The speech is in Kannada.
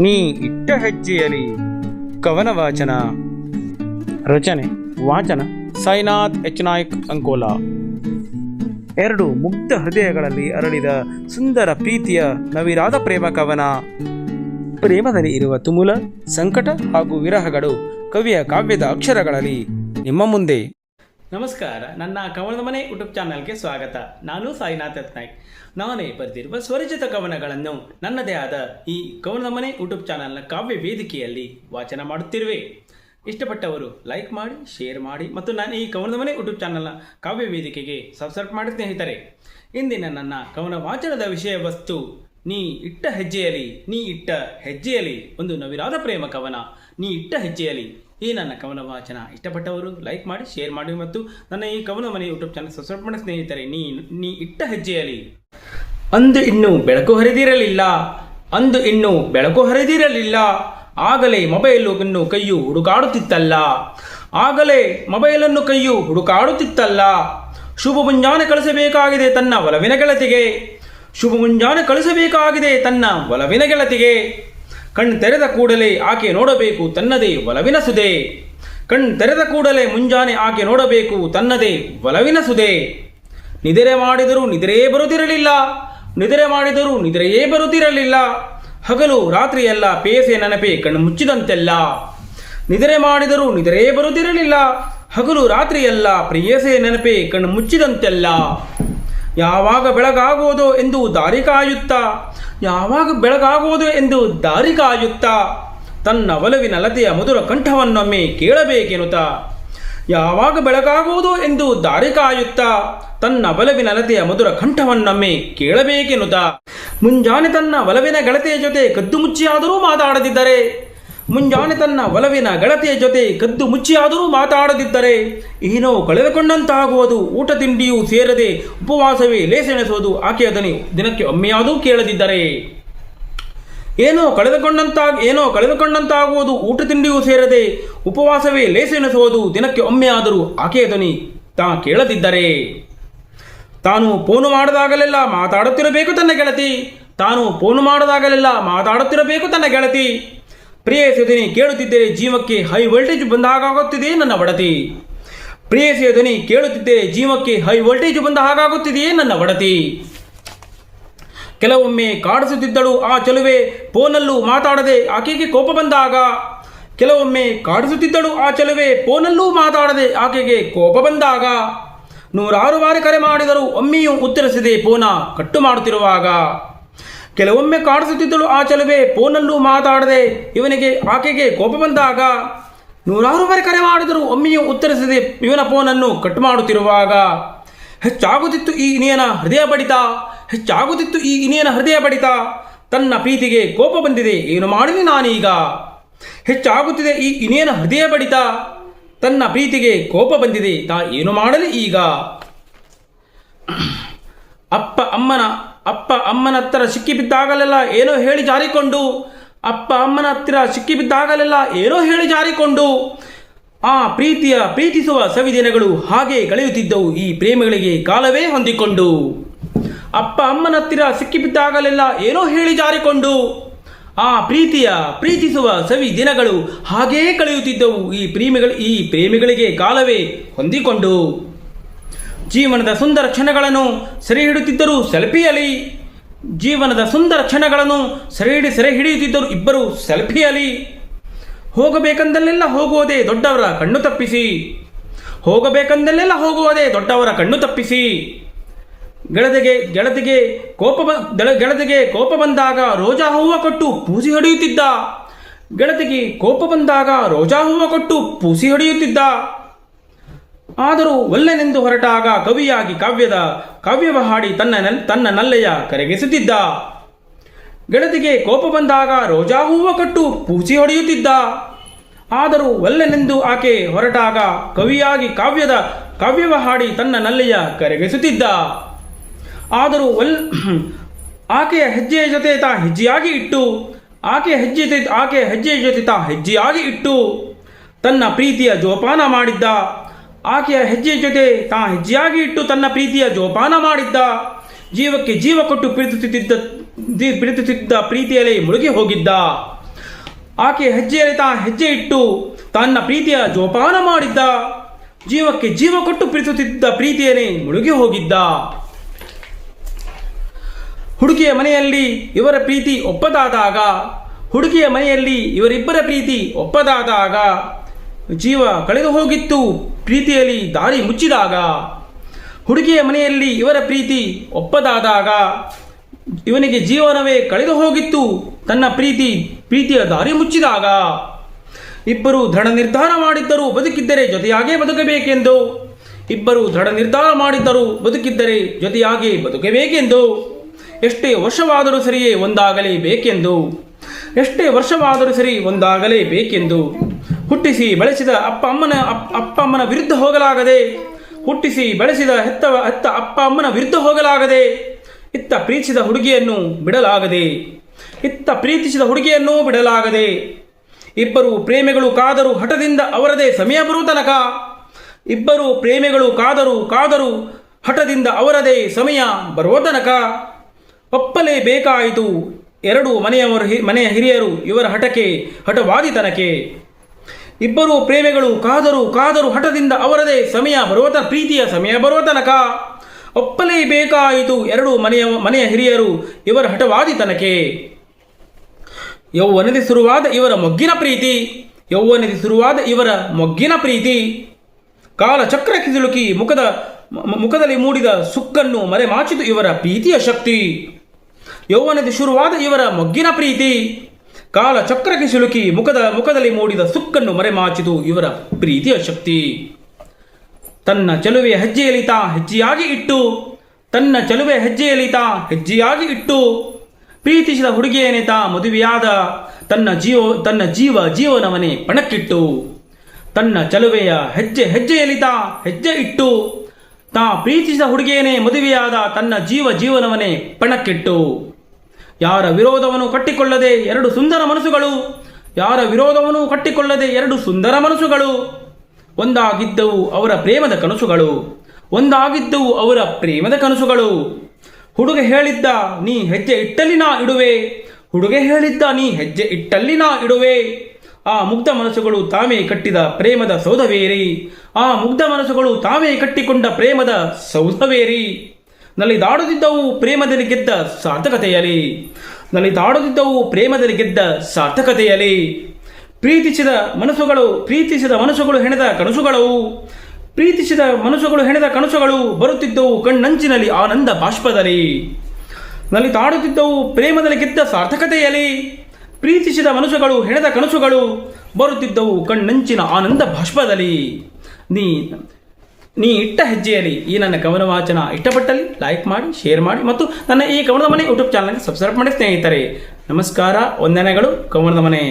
ನೀ ಇಟ್ಟ ಹೆಜ್ಜೆಯಲ್ಲಿ ಕವನ ವಾಚನ ರಚನೆ, ವಾಚನ, ಸಾಯಿನಾಥ್, ಎಚ್ ನಾಯ್ಕ್, ಅಂಕೋಲಾ. ಎರಡು ಮುಗ್ಧ ಹೃದಯಗಳಲ್ಲಿ ಅರಳಿದ ಸುಂದರ ಪ್ರೀತಿಯ ನವಿರಾದ ಪ್ರೇಮ ಕವನ. ಪ್ರೇಮದಲ್ಲಿ ಇರುವ ತುಮುಲ, ಸಂಕಟ ಹಾಗೂ ವಿರಹಗಳು ಕವಿಯ ಕಾವ್ಯದ ಅಕ್ಷರಗಳಲ್ಲಿ ನಿಮ್ಮ ಮುಂದೆ. ನಮಸ್ಕಾರ, ನನ್ನ ಕವನದ ಮನೆ ಯೂಟ್ಯೂಬ್ ಚಾನಲ್ಗೆ ಸ್ವಾಗತ. ನಾನು ಸಾಯಿನಾಥ್ ನಾಯ್ಕ್ ನಾನೇ ಬರೆದಿರುವ ಸ್ವರಚಿತ ಕವನಗಳನ್ನು ನನ್ನದೇ ಆದ ಈ ಕವನದ ಮನೆ ಯೂಟ್ಯೂಬ್ ಚಾನಲ್ನ ಕಾವ್ಯ ವೇದಿಕೆಯಲ್ಲಿ ವಾಚನ ಮಾಡುತ್ತಿರುವೆ. ಇಷ್ಟಪಟ್ಟವರು ಲೈಕ್ ಮಾಡಿ, ಶೇರ್ ಮಾಡಿ ಮತ್ತು ನಾನು ಈ ಕವನದ ಮನೆ ಯೂಟ್ಯೂಬ್ ಚಾನಲ್ನ ಕಾವ್ಯ ವೇದಿಕೆಗೆ ಸಬ್ಸ್ಕ್ರೈಬ್ ಮಾಡಿ ಸ್ನೇಹಿತರೆ, ಇಂದಿನ ನನ್ನ ಕವನ ವಾಚನದ ವಿಷಯ ವಸ್ತು, ನೀ ಇಟ್ಟ ಹೆಜ್ಜೆಯಲ್ಲಿ, ನೀ ಇಟ್ಟ ಹೆಜ್ಜೆಯಲ್ಲಿ ಒಂದು ನವಿರಾದ ಪ್ರೇಮ ಕವನ, ನೀ ಇಟ್ಟ ಹೆಜ್ಜೆಯಲಿ ಈ ನನ್ನ ಕವನ ವಾಚನ. ಇಷ್ಟಪಟ್ಟವರು ಲೈಕ್ ಮಾಡಿ ಶೇರ್ ಮಾಡಿ ಮತ್ತು ನನ್ನ ಈ ಕವನ ಮನೆ ಯೂಟ್ಯೂಬ್ ಚಾನಲ್ ಸಬ್ಸ್ಕ್ರೈಬ್ ಮಾಡಿ ಸ್ನೇಹಿತರೆ, ನೀ ನೀ ಇಟ್ಟ ಹೆಜ್ಜೆಯಲ್ಲಿ. ಅಂದು ಇನ್ನು ಬೆಳಕು ಹರಿದಿರಲಿಲ್ಲ. ಅಂದು ಇನ್ನು ಬೆಳಕು ಹರಿದಿರಲಿಲ್ಲ. ಆಗಲೇ ಮೊಬೈಲನ್ನು ಕೈಯು ಹುಡುಕಾಡುತ್ತಿತ್ತಲ್ಲ. ಆಗಲೇ ಮೊಬೈಲನ್ನು ಕೈಯು ಹುಡುಕಾಡುತ್ತಿತ್ತಲ್ಲ. ಶುಭ ಮುಂಜಾನೆ ಕಳಿಸಬೇಕಾಗಿದೆ ತನ್ನ ಒಲವಿನ ಗೆಳತಿಗೆ. ಶುಭ ಮುಂಜಾನೆ ಕಳಿಸಬೇಕಾಗಿದೆ ತನ್ನ ಒಲವಿನ ಗೆಳತಿಗೆ. ಕಣ್ಣು ತೆರೆದ ಕೂಡಲೇ ಆಕೆ ನೋಡಬೇಕು ತನ್ನದೇ ಒಲವಿನ ಸುದೆ. ಕಣ್ ತೆರೆದ ಕೂಡಲೇ ಮುಂಜಾನೆ ಆಕೆ ನೋಡಬೇಕು ತನ್ನದೇ ಒಲವಿನ ಸುದೆ. ನಿದರೆ ಮಾಡಿದರೂ ನಿದ್ರೆಯೇ ಬರುತ್ತಿರಲಿಲ್ಲ, ನಿದ್ರೆ ಮಾಡಿದರೂ ನಿದ್ರೆಯೇ ಬರುತ್ತಿರಲಿಲ್ಲ. ಹಗಲು ರಾತ್ರಿಯೆಲ್ಲ ಪೇಸೆ ನೆನಪೇ ಕಣ್ಣು ಮುಚ್ಚಿದಂತೆಲ್ಲ. ನಿದ್ರೆ ಮಾಡಿದರೂ ನಿದ್ರೆಯೇ ಬರುತ್ತಿರಲಿಲ್ಲ, ಹಗಲು ರಾತ್ರಿಯೆಲ್ಲ ಪ್ರಿಯಸೆ ನೆನಪೇ ಕಣ್ಣು ಮುಚ್ಚಿದಂತೆಲ್ಲ. ಯಾವಾಗ ಬೆಳಗಾಗುವುದು ಎಂದು ದಾರಿ ಕಾಯುತ್ತಾ? ಯಾವಾಗ ಬೆಳಗಾಗುವುದು ಎಂದು ದಾರಿ ಕಾಯುತ್ತಾ? ತನ್ನ ಒಲವಿನ ಲತೆಯ ಮಧುರ ಕಂಠವನ್ನೊಮ್ಮೆ ಕೇಳಬೇಕೆನ್ನುತ್ತಾ? ಯಾವಾಗ ಬೆಳಗಾಗುವುದು ಎಂದು ದಾರಿ ಕಾಯುತ್ತಾ? ತನ್ನ ಒಲವಿನ ಲತೆಯ ಮಧುರ ಕಂಠವನ್ನೊಮ್ಮೆ ಕೇಳಬೇಕೆನುತ ಮುಂಜಾನೆ ತನ್ನ ಒಲವಿನ ಗೆಳತಿಯ ಜೊತೆ ಕದ್ದು ಮುಚ್ಚಿಯಾದರೂ ಮಾತಾಡದಿದ್ದರೆ ಮುಂಜಾನೆ ತನ್ನ ಒಲವಿನ ಗೆಳತಿಯ ಜೊತೆ ಕದ್ದು ಮುಚ್ಚಿಯಾದರೂ ಮಾತಾಡದಿದ್ದರೆ ಏನೋ ಕಳೆದುಕೊಂಡಂತಾಗುವುದು. ಊಟ ತಿಂಡಿಯೂ ಸೇರದೆ ಉಪವಾಸವೇ ಲೇಸೆಣಿಸುವುದು ಆಕೆಯ ದನಿ. ದಿನಕ್ಕೆ ಒಮ್ಮೆಯಾದರೂ ಕೇಳದಿದ್ದರೆ. ಏನೋ ಕಳೆದುಕೊಂಡಂತ, ಏನೋ ಕಳೆದುಕೊಂಡಂತಾಗುವುದು. ಊಟ ತಿಂಡಿಯೂ ಸೇರದೆ ಉಪವಾಸವೇ ಲೇಸೆಣಿಸುವುದು ದಿನಕ್ಕೆ ಒಮ್ಮೆಯಾದರೂ ಆಕೆಯ ಧ್ವನಿ ತಾ ಕೇಳದಿದ್ದರೆ. ತಾನು ಫೋನು ಮಾಡಿದಾಗಲೆಲ್ಲ ಮಾತಾಡುತ್ತಿರಬೇಕು ತನ್ನ ಗೆಳತಿ. ತಾನು ಫೋನು ಮಾಡಿದಾಗಲೆಲ್ಲ ಮಾತಾಡುತ್ತಿರಬೇಕು ತನ್ನ ಗೆಳತಿ. ಪ್ರಿಯಸಿಯ ಧ್ವನಿ ಕೇಳುತ್ತಿದ್ದರೆ ಜೀವಕ್ಕೆ ಹೈ ವೋಲ್ಟೇಜ್ ಬಂದ ಹಾಗಾಗುತ್ತಿದೆಯೇ ನನ್ನ ಒಡತಿ. ಪ್ರಿಯ ಧ್ವನಿ ಕೇಳುತ್ತಿದ್ದರೆ ಜೀವಕ್ಕೆ ಹೈ ವೋಲ್ಟೇಜ್ ಬಂದ ಹಾಗಾಗುತ್ತಿದೆಯೇ ನನ್ನ ಒಡತಿ. ಕೆಲವೊಮ್ಮೆ ಕಾಡಿಸುತ್ತಿದ್ದಳು ಆ ಚೆಲುವೆ ಫೋನಲ್ಲೂ ಮಾತಾಡದೆ ಆಕೆಗೆ ಕೋಪ ಬಂದಾಗ, ಕೆಲವೊಮ್ಮೆ ಕಾಡಿಸುತ್ತಿದ್ದಳು ಆ ಚೆಲುವೆ ಫೋನಲ್ಲೂ ಮಾತಾಡದೆ ಆಕೆಗೆ ಕೋಪ ಬಂದಾಗ, ನೂರಾರು ಬಾರಿ ಕರೆ ಮಾಡಿದರೂ ಒಮ್ಮೆಯೂ ಉತ್ತರಿಸದೆ ಫೋನ ಕಟ್ಟು ಮಾಡುತ್ತಿರುವಾಗ ಕೆಲವೊಮ್ಮೆ ಕಾಡಿಸುತ್ತಿದ್ದಳು ಆ ಚೆಲುವೆ, ಫೋನಲ್ಲೂ ಮಾತಾಡದೆ ಇವನಿಗೆ ಆಕೆಗೆ ಕೋಪ ಬಂದಾಗ ನೂರಾರು ಬಾರಿ ಕರೆ ಮಾಡಿದರೂ ಒಮ್ಮೆಯೂ ಉತ್ತರಿಸದೆ ಇವನ ಫೋನನ್ನು ಕಟ್ ಮಾಡುತ್ತಿರುವಾಗ, ಹೆಚ್ಚಾಗುತ್ತಿತ್ತು ಈ ಇನಿಯನ ಹೃದಯ ಬಡಿತ, ಹೆಚ್ಚಾಗುತ್ತಿತ್ತು ಈ ಇನಿಯನ ಹೃದಯ ಬಡಿತ. ತನ್ನ ಪ್ರೀತಿಗೆ ಕೋಪ ಬಂದಿದೆ, ಏನು ಮಾಡಲಿ ನಾನೀಗ? ಹೆಚ್ಚಾಗುತ್ತಿದೆ ಈ ಇನಿಯನ ಹೃದಯ ಬಡಿತ, ತನ್ನ ಪ್ರೀತಿಗೆ ಕೋಪ ಬಂದಿದೆ, ತಾ ಏನು ಮಾಡಲಿ ಈಗ? ಅಪ್ಪ ಅಮ್ಮನ ಅಪ್ಪ ಅಮ್ಮನ ಹತ್ತಿರ ಸಿಕ್ಕಿಬಿದ್ದಾಗಲೆಲ್ಲ ಏನೋ ಹೇಳಿ ಜಾರಿಕೊಂಡು, ಅಪ್ಪ ಅಮ್ಮನ ಹತ್ತಿರ ಸಿಕ್ಕಿಬಿದ್ದಾಗಲೆಲ್ಲ ಏನೋ ಹೇಳಿ ಜಾರಿಕೊಂಡು, ಆ ಪ್ರೀತಿಯ ಪ್ರೀತಿಸುವ ಸವಿದಿನಗಳು ಹಾಗೆ ಕಳೆಯುತ್ತಿದ್ದವು ಈ ಪ್ರೇಮಿಗಳಿಗೆ ಕಾಲವೇ ಹೊಂದಿಕೊಂಡು. ಅಪ್ಪ ಅಮ್ಮನ ಹತ್ತಿರ ಸಿಕ್ಕಿಬಿದ್ದಾಗಲೆಲ್ಲ ಏನೋ ಹೇಳಿ ಜಾರಿಕೊಂಡು, ಆ ಪ್ರೀತಿಯ ಪ್ರೀತಿಸುವ ಸವಿ ದಿನಗಳು ಹಾಗೇ ಕಳೆಯುತ್ತಿದ್ದವು ಈ ಪ್ರೇಮಿಗಳು, ಈ ಪ್ರೇಮಿಗಳಿಗೆ ಕಾಲವೇ ಹೊಂದಿಕೊಂಡು. ಜೀವನದ ಸುಂದರ ಕ್ಷಣಗಳನ್ನು ಸೆರೆ ಹಿಡಿಯುತ್ತಿದ್ದರು ಸೆಲ್ಫಿಯಲ್ಲಿ. ಜೀವನದ ಸುಂದರ ಕ್ಷಣಗಳನ್ನು ಸೆರೆ ಹಿಡಿ ಸೆರೆ ಹಿಡಿಯುತ್ತಿದ್ದರು ಇಬ್ಬರು ಸೆಲ್ಫಿಯಲ್ಲಿ. ಹೋಗಬೇಕಂದಲ್ಲೆಲ್ಲ ಹೋಗುವುದೇ ದೊಡ್ಡವರ ಕಣ್ಣು ತಪ್ಪಿಸಿ. ಹೋಗಬೇಕಂದಲ್ಲೆಲ್ಲ ಹೋಗುವುದೇ ದೊಡ್ಡವರ ಕಣ್ಣು ತಪ್ಪಿಸಿ. ಗೆಳತಿಗೆ ಗೆಳತಿಗೆ ಕೋಪ ಬ, ಗೆಳ- ಗೆಳತಿಗೆ ಕೋಪ ಬಂದಾಗ ರೋಜಾ ಹೂವು ಕೊಟ್ಟು ಪೂಸಿ ಹೊಡೆಯುತ್ತಿದ್ದ. ಗೆಳತಿಗೆ ಕೋಪ ಬಂದಾಗ ರೋಜಾ ಹೂವು ಕೊಟ್ಟು ಪೂಸಿ ಹೊಡೆಯುತ್ತಿದ್ದ. ಆದರೂ ಒಲ್ಲನೆಂದು ಹೊರಟಾಗ ಕವಿಯಾಗಿ ಕಾವ್ಯದ ಕಾವ್ಯವ ಹಾಡಿ ತನ್ನ ತನ್ನ ನಲ್ಲೆಯ ಕರಗಿಸುತ್ತಿದ್ದ. ಗೆಳತಿಗೆ ಕೋಪ ಬಂದಾಗ ರೋಜಾ ಹೂವ ಕಟ್ಟು ಪೂಜಿ ಹೊಡೆಯುತ್ತಿದ್ದ. ಆದರೂ ಒಲ್ಲನೆಂದು ಆಕೆ ಹೊರಟಾಗ ಕವಿಯಾಗಿ ಕಾವ್ಯದ ಕಾವ್ಯವ ಹಾಡಿ ತನ್ನ ನಲ್ಲೆಯ ಕರಗಿಸುತ್ತಿದ್ದ. ಆದರೂ ಒಲ್ ಆಕೆಯ ಹೆಜ್ಜೆಯ ಜೊತೆ ತಾ ಹೆಜ್ಜೆಯಾಗಿ ಇಟ್ಟು ಆಕೆಯ ಹೆಜ್ಜೆ ಆಕೆಯ ಹೆಜ್ಜೆಯ ಜೊತೆ ತಾ ಹೆಜ್ಜೆಯಾಗಿ ಇಟ್ಟು, ತನ್ನ ಪ್ರೀತಿಯ ಜೋಪಾನ ಮಾಡಿದ್ದ. ಆಕೆಯ ಹೆಜ್ಜೆಯ ಜೊತೆ ತಾ ಹೆಜ್ಜೆಯಾಗಿ ಇಟ್ಟು ತನ್ನ ಪ್ರೀತಿಯ ಜೋಪಾನ ಮಾಡಿದ್ದ. ಜೀವಕ್ಕೆ ಜೀವ ಕೊಟ್ಟು ಪ್ರೀತಿಸುತ್ತಿದ್ದ ಪ್ರೀತಿಸುತ್ತಿದ್ದ ಪ್ರೀತಿಯಲ್ಲಿ ಮುಳುಗಿ ಹೋಗಿದ್ದ. ಆಕೆ ಹೆಜ್ಜೆಯಲ್ಲಿ ತಾ ಹೆಜ್ಜೆ ಇಟ್ಟು ತನ್ನ ಪ್ರೀತಿಯ ಜೋಪಾನ ಮಾಡಿದ್ದ. ಜೀವಕ್ಕೆ ಜೀವ ಕೊಟ್ಟು ಪ್ರೀತಿಸುತ್ತಿದ್ದ ಪ್ರೀತಿಯನ್ನೇ ಮುಳುಗಿ ಹೋಗಿದ್ದ. ಹುಡುಗಿಯ ಮನೆಯಲ್ಲಿ ಇವರ ಪ್ರೀತಿ ಒಪ್ಪದಾದಾಗ, ಹುಡುಗಿಯ ಮನೆಯಲ್ಲಿ ಇವರಿಬ್ಬರ ಪ್ರೀತಿ ಒಪ್ಪದಾದಾಗ ಜೀವ ಕಳೆದು ಹೋಗಿತ್ತು. ಪ್ರೀತಿಯಲ್ಲಿ ದಾರಿ ಮುಚ್ಚಿದಾಗ, ಹುಡುಗಿಯ ಮನೆಯಲ್ಲಿ ಇವರ ಪ್ರೀತಿ ಒಪ್ಪದಾದಾಗ, ಇವನಿಗೆ ಜೀವನವೇ ಕಳೆದು ಹೋಗಿತ್ತು. ತನ್ನ ಪ್ರೀತಿ, ಪ್ರೀತಿಯ ದಾರಿ ಮುಚ್ಚಿದಾಗ, ಇಬ್ಬರು ದೃಢ ನಿರ್ಧಾರ ಮಾಡಿದ್ದರೂ ಬದುಕಿದ್ದರೆ ಜೊತೆಯಾಗೇ ಬದುಕಬೇಕೆಂದು, ಇಬ್ಬರು ದೃಢ ನಿರ್ಧಾರ ಮಾಡಿದ್ದರೂ ಬದುಕಿದ್ದರೆ ಜೊತೆಯಾಗಿ ಬದುಕಬೇಕೆಂದು, ಎಷ್ಟೇ ವರ್ಷವಾದರೂ ಸರಿಯೇ ಒಂದಾಗಲೇ ಬೇಕೆಂದು ಎಷ್ಟೇ ವರ್ಷವಾದರೂ ಸರಿ ಒಂದಾಗಲೇಬೇಕೆಂದು. ಹುಟ್ಟಿಸಿ ಬೆಳೆಸಿದ ಅಪ್ಪ ಅಮ್ಮನ ಅಪ್- ಅಪ್ಪ ಅಮ್ಮನ ವಿರುದ್ಧ ಹೋಗಲಾಗದೆ, ಹುಟ್ಟಿಸಿ ಬೆಳೆಸಿದ ಹೆತ್ತ ಹೆತ್ತ ಅಪ್ಪ ಅಮ್ಮನ ವಿರುದ್ಧ ಹೋಗಲಾಗದೆ, ಇತ್ತ ಪ್ರೀತಿಸಿದ ಹುಡುಗಿಯನ್ನು ಬಿಡಲಾಗದೆ, ಇತ್ತ ಪ್ರೀತಿಸಿದ ಹುಡುಗಿಯನ್ನೂ ಬಿಡಲಾಗದೆ, ಇಬ್ಬರು ಪ್ರೇಮಿಗಳು ಕಾದರು ಹಠದಿಂದ ಅವರದೇ ಸಮಯ ಬರುವ ತನಕ, ಇಬ್ಬರು ಪ್ರೇಮಿಗಳು ಕಾದರು ಕಾದರು ಹಠದಿಂದ ಅವರದೇ ಸಮಯ ಬರುವ ತನಕ ಒಪ್ಪಲೇಬೇಕಾಯಿತು ಎರಡು ಮನೆಯವರು ಮನೆಯ ಹಿರಿಯರು ಇವರ ಹಠಕ್ಕೆ ಹಠವಾದಿತನಕ್ಕೆ ಇಬ್ಬರು ಪ್ರೇಮಿಗಳು ಕಾದರು ಕಾದರು ಹಠದಿಂದ ಅವರದೇ ಸಮಯ ಬರುವ ಪ್ರೀತಿಯ ಸಮಯ ಬರುವ ತನಕ. ಒಪ್ಪಲೇಬೇಕಾಯಿತು ಎರಡು ಮನೆಯ ಮನೆಯ ಹಿರಿಯರು ಇವರ ಹಠವಾದಿತನಕ್ಕೆ ಯೌವನದಿ ಶುರುವಾದ ಇವರ ಮೊಗ್ಗಿನ ಪ್ರೀತಿ, ಯೌವನದಿ ಶುರುವಾದ ಇವರ ಮೊಗ್ಗಿನ ಪ್ರೀತಿ. ಕಾಲ ಚಕ್ರಕ್ಕೆ ಸಿಲುಕಿ ಮುಖದ ಮುಖದಲ್ಲಿ ಮೂಡಿದ ಸುಕ್ಕನ್ನು ಮರೆಮಾಚಿತು ಇವರ ಪ್ರೀತಿಯ ಶಕ್ತಿ. ಯೌವನದಿ ಶುರುವಾದ ಇವರ ಮೊಗ್ಗಿನ ಪ್ರೀತಿ ಕಾಲ ಚಕ್ರಕ್ಕೆ ಸಿಲುಕಿ ಮುಖದ ಮುಖದಲ್ಲಿ ಮೂಡಿದ ಸುಕ್ಕನ್ನು ಮರೆಮಾಚಿತು ಇವರ ಪ್ರೀತಿಯ ಶಕ್ತಿ. ತನ್ನ ಚಲುವೆ ಹೆಜ್ಜೆಯಲ್ಲಿ ತಾ ಹೆಜ್ಜೆಯಾಗಿ ಇಟ್ಟು, ತನ್ನ ಚೆಲುವೆ ಹೆಜ್ಜೆಯಲ್ಲಿ ತಾ ಹೆಜ್ಜೆಯಾಗಿ ಇಟ್ಟು, ಪ್ರೀತಿಸಿದ ಹುಡುಗಿಯನೇ ತಾ ಮದುವೆಯಾದ ತನ್ನ ಜೀವ ತನ್ನ ಜೀವ ಜೀವನವನೇ ಪಣಕ್ಕಿಟ್ಟು, ತನ್ನ ಚಲುವೆಯ ಹೆಜ್ಜೆ ಹೆಜ್ಜೆಯಲ್ಲಿ ತಾ ಹೆಜ್ಜೆ ಇಟ್ಟು, ತಾ ಪ್ರೀತಿಸಿದ ಹುಡುಗಿಯನೇ ಮದುವೆಯಾದ ತನ್ನ ಜೀವ ಜೀವನವನೇ ಪಣಕ್ಕಿಟ್ಟು. ಯಾರ ವಿರೋಧವನ್ನು ಕಟ್ಟಿಕೊಳ್ಳದೆ ಎರಡು ಸುಂದರ ಮನಸ್ಸುಗಳು? ಯಾರ ವಿರೋಧವನ್ನು ಕಟ್ಟಿಕೊಳ್ಳದೆ ಎರಡು ಸುಂದರ ಮನಸ್ಸುಗಳು? ಒಂದಾಗಿದ್ದವು ಅವರ ಪ್ರೇಮದ ಕನಸುಗಳು. ಒಂದಾಗಿದ್ದವು ಅವರ ಪ್ರೇಮದ ಕನಸುಗಳು. ಹುಡುಗ ಹೇಳಿದ್ದ, ನೀ ಹೆಜ್ಜೆ ಇಟ್ಟಲ್ಲಿ ನಾ ಇಡುವೆ. ಹುಡುಗ ಹೇಳಿದ್ದ, ನೀ ಹೆಜ್ಜೆ ಇಟ್ಟಲ್ಲಿ ನಾ ಇಡುವೆ. ಆ ಮುಗ್ಧ ಮನಸ್ಸುಗಳು ತಾವೇ ಕಟ್ಟಿದ ಪ್ರೇಮದ ಸೌಧವೇರಿ ಆ ಮುಗ್ಧ ಮನಸ್ಸುಗಳು ತಾವೇ ಕಟ್ಟಿಕೊಂಡ ಪ್ರೇಮದ ಸೌಧವೇರಿ ನಲಿದಾಡುತ್ತಿದ್ದವು ಪ್ರೇಮದಲ್ಲಿ ಗೆದ್ದ ಸಾರ್ಥಕತೆಯಲಿ ನಲಿದಾಡುತ್ತಿದ್ದವು ಪ್ರೇಮದಲ್ಲಿ ಗೆದ್ದ ಸಾರ್ಥಕತೆಯಲಿ ಪ್ರೀತಿಸಿದ ಮನಸ್ಸುಗಳು ಪ್ರೀತಿಸಿದ ಮನಸ್ಸುಗಳು ಹೆಣೆದ ಕನಸುಗಳು. ಪ್ರೀತಿಸಿದ ಮನಸ್ಸುಗಳು ಹೆಣೆದ ಕನಸುಗಳು ಬರುತ್ತಿದ್ದವು ಕಣ್ಣಂಚಿನಲ್ಲಿ ಆನಂದ ಬಾಷ್ಪದಲ್ಲಿ. ನಲಿತಾಡುತ್ತಿದ್ದವು ಪ್ರೇಮದಲ್ಲಿ ಗೆದ್ದ ಸಾರ್ಥಕತೆಯಲಿ ಪ್ರೀತಿಸಿದ ಮನಸ್ಸುಗಳು ಹೆಣೆದ ಕನಸುಗಳು ಬರುತ್ತಿದ್ದವು ಕಣ್ಣಂಚಿನ ಆನಂದ ಬಾಷ್ಪದಲ್ಲಿ. ನೀ ನೀ ಇಟ್ಟ ಹೆಜ್ಜೆಯಲ್ಲಿ ಈ ನನ್ನ ಕವನ ವಾಚನ ಇಷ್ಟಪಟ್ಟಲ್ಲಿ ಲೈಕ್ ಮಾಡಿ ಶೇರ್ ಮಾಡಿ ಮತ್ತು ನನ್ನ ಈ ಕವನದ ಮನೆ ಯೂಟ್ಯೂಬ್ ಚಾನಲ್ಗೆ ಸಬ್ಸ್ಕ್ರೈಬ್ ಮಾಡಿ ಸ್ನೇಹಿತರೆ. ನಮಸ್ಕಾರ, ವಂದನೆಗಳು ಕವನದ ಮನೆ.